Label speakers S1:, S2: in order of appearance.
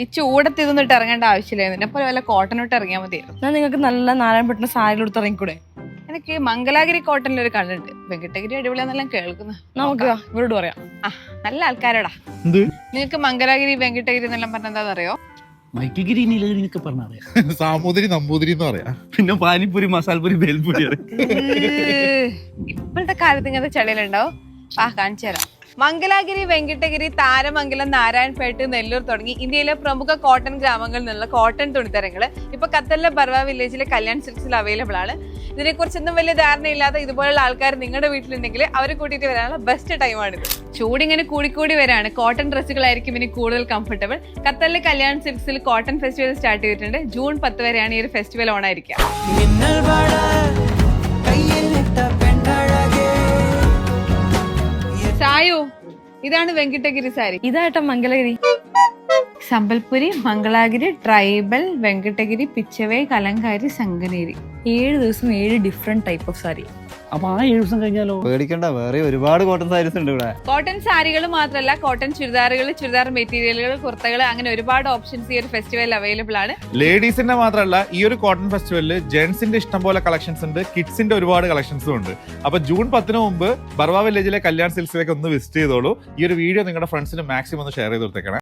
S1: ഈ ചൂടത്ത് ഇതൊന്നിട്ട് ഇറങ്ങേണ്ട ആവശ്യമില്ലായിരുന്നു എന്നെ പോലെ വല്ല കോട്ടനോട്ട് ഇറങ്ങിയാൽ മതിയായിരുന്നു.
S2: ഞാൻ നിങ്ങൾക്ക് നല്ല നാരായണ പെട്ടെന്ന് സാരികൾ എടുത്ത് ഇറങ്ങിക്കൂടെ?
S1: എനിക്ക് മംഗലാഗിരി കോട്ടണിൽ ഒരു കണ്ടുണ്ട് വെങ്കിട്ടഗിരി അടിപൊളിയാന്നെല്ലാം കേൾക്കുന്നു.
S2: നമുക്ക് ഇവരോട് പറയാം.
S1: ആ നല്ല ആൾക്കാരോടാ.
S3: എന്ത്?
S1: നിങ്ങൾക്ക് മംഗലാഗിരി വെങ്കിട്ടഗിരി എന്നെല്ലാം പറഞ്ഞ എന്താ അറിയോ
S4: മൈക്കിഗിരി നീലഗിരി എന്നൊക്കെ പറഞ്ഞറിയാം
S3: സാമൂതിരി നമ്പൂതിരി എന്ന് പറയാ.
S4: പിന്നെ പാനിപ്പൂരി മസാലപ്പൂരി ബേൽപൂരി അറിയാം.
S1: ഇപ്പോഴത്തെ കാലത്ത് ഇങ്ങനത്തെ ചളിയിലുണ്ടാവും ആ കാണിച്ചു തരാം. മംഗലാഗിരി വെങ്കിട്ടഗിരി താരമംഗലം നാരായൺപേട്ട് നെല്ലൂർ തുടങ്ങി ഇന്ത്യയിലെ പ്രമുഖ കോട്ടൺ ഗ്രാമങ്ങളിൽ നിന്നുള്ള കോട്ടൺ തുണിത്തരങ്ങൾ. ഇപ്പൊ ഖത്തറിലെ ബർവ വില്ലേജിലെ കല്യാൺ സിൽക്സിൽ അവൈലബിൾ ആണ്. ഇതിനെക്കുറിച്ചൊന്നും വലിയ ധാരണയില്ലാത്ത ഇതുപോലുള്ള ആൾക്കാർ നിങ്ങളുടെ വീട്ടിലുണ്ടെങ്കിൽ അവരെ കൂട്ടിയിട്ട് വരാനുള്ള ബെസ്റ്റ് ടൈമാണിത് ചൂടിങ്ങനെ കൂടിക്കൂടി വരാണ്. കോട്ടൺ ഡ്രസ്സുകളായിരിക്കും ഇനി കൂടുതൽ കംഫർട്ടബിൾ ഖത്തറിലെ കല്യാൺ സിൽക്സിൽ കോട്ടൺ ഫെസ്റ്റിവൽ സ്റ്റാർട്ട് ചെയ്തിട്ടുണ്ട്. ജൂൺ പത്ത് വരെയാണ് ഈ ഒരു ഫെസ്റ്റിവൽ ഓണായിരിക്കുക സായു ഇതാണ് വെങ്കിട്ടഗിരി സാരി.
S2: ഇതായിട്ടാ മംഗലഗിരി.
S1: സമ്പൽപുരി മംഗളാഗിരി ട്രൈബൽ വെങ്കടഗിരി പിച്ചവേ കലങ്കാരി സംഗനേരി.
S2: ഏഴ് ദിവസം ഏഴ് ഡിഫറെന്റ് ടൈപ്പ് ഓഫ് സാരി
S4: അപ്പൊ ആ ഏഴ് ദിവസം കഴിഞ്ഞാലോ?
S5: പേടിക്കണ്ട വേറെ ഒരുപാട് കോട്ടൺ സാരീസ് ഉണ്ട് ഇവിടെ.
S1: കോട്ടൺ സാരികൾ മാത്രമല്ല കോട്ടൺ ചുരിദാറുകൾ ചുരിദാർ മെറ്റീരിയലുകൾ കുർത്തകൾ അങ്ങനെ ഒരുപാട് ഓപ്ഷൻസ് ഈ ഒരു ഫെസ്റ്റിവലിൽ അവൈലബിൾ ആണ്.
S3: ലേഡീസിന്റെ മാത്രമല്ല ഈ ഒരു കോട്ടൺ ഫെസ്റ്റിവലിൽ ജെന്റ്സിന്റെ ഇഷ്ടംപോലെ കളക്ഷൻസ് ഉണ്ട് കിഡ്സിന്റെ ഒരുപാട് കളക്ഷൻസും ഉണ്ട്. അപ്പൊ ജൂൺ പത്തിന് മുമ്പ് ബർവ വില്ലേജിലെ കല്യാൺ സിൽസിലേക്ക് ഒന്ന് വിസിറ്റ് ചെയ്തോളൂ. ഈ ഒരു വീഡിയോ നിങ്ങളുടെ ഫ്രണ്ട്സിന് മാക്സിമം ഒന്ന് ഷെയർ ചെയ്ത് കൊടുത്തേക്കണേ.